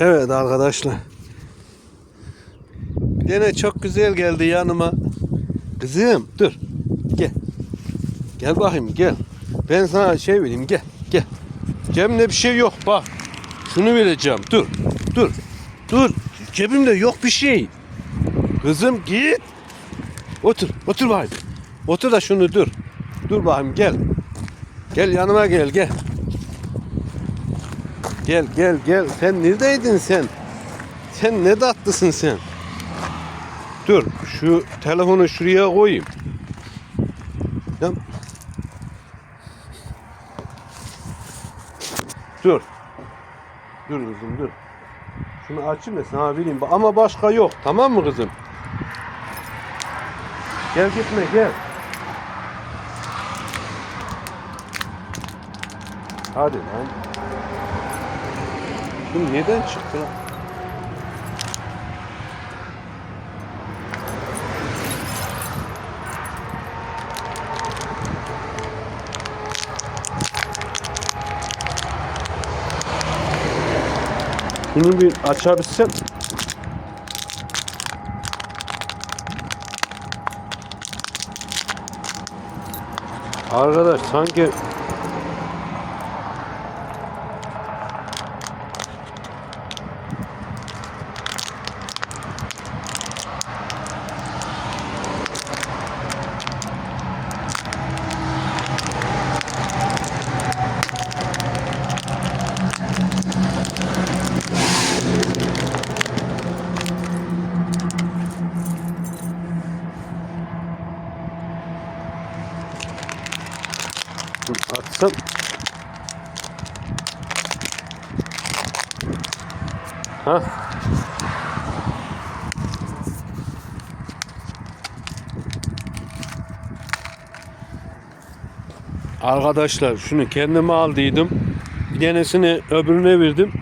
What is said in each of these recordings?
Evet arkadaşlar. Gene çok güzel geldi yanıma. Kızım dur. Gel. Gel bakayım gel. Ben sana şey vereyim gel. Gel. Cebimde bir şey yok bak. Şunu vereceğim. Dur. Dur. Dur. Cebimde yok bir şey. Kızım git. Otur. Otur bakayım. Otur da şunu dur. Dur bakayım gel. Gel yanıma gel gel. Gel gel gel. Sen neredeydin sen? Sen ne tatlısın sen? Dur şu telefonu şuraya koyayım. Ya. Dur. Dur kızım dur. Şunu açayım da sana vereyim. Ama başka yok. Tamam mı kızım? Gel gitme gel. Hadi lan. Bu neden çıktı? Bunu bir açabilsem. Arkadaş sanki açsam. Ha? Arkadaşlar şunu kendime aldıydım. Bir tanesini öbürüne verdim.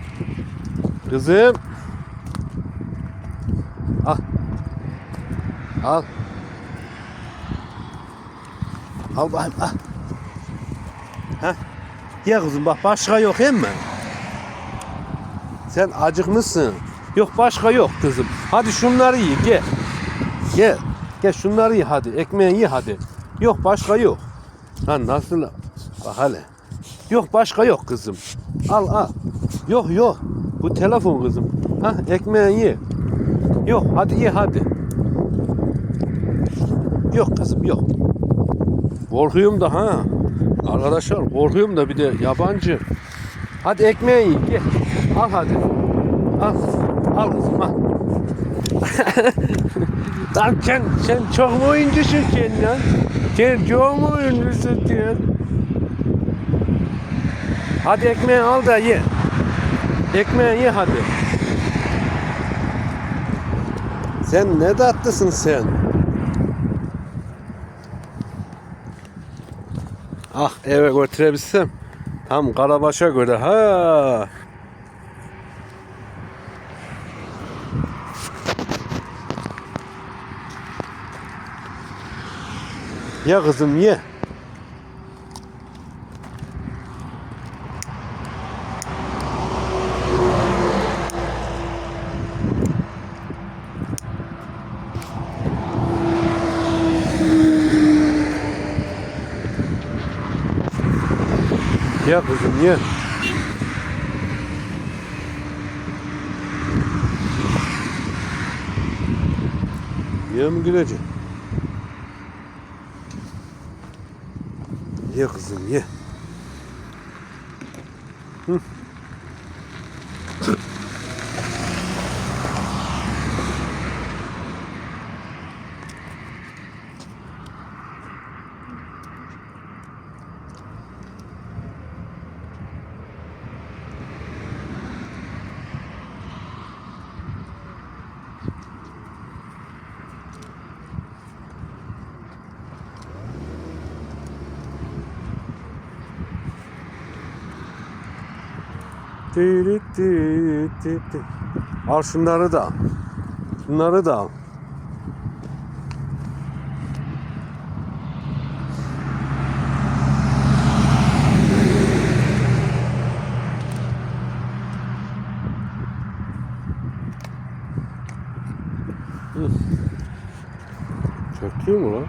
Kızım. Al. Al. Al bakayım al. Heh. Ye kızım bak başka yok değil mi? Sen acıkmışsın. Yok başka yok kızım. Hadi şunları ye gel. Gel. Gel şunları ye hadi. Ekmeği ye hadi. Yok başka yok. Lan nasıl? Bak hele. Yok başka yok kızım. Al al. Yok yok. Bu telefon kızım. Ha ekmeği ye. Yok hadi ye hadi. Yok kızım yok. Korkuyorum da ha. Arkadaşlar korkuyorum da bir de yabancı. Hadi ekmeği ye. Gel. Al hadi. Al. Al kızım al. Lan sen, sen çok mu oyuncusun sen lan? Sen çok mu oyuncusun sen? Hadi ekmeği al da ye. Ekmeği ye hadi. Sen ne tatlısın sen. Ah eve götürebilsem. Tam Karabaş'a göre ha. Ye kızım ye. Ye kızım ye. Ye mi gülecek? Ye kızım ye. Al şunları da. Şunları da al. Çöktü mü lan?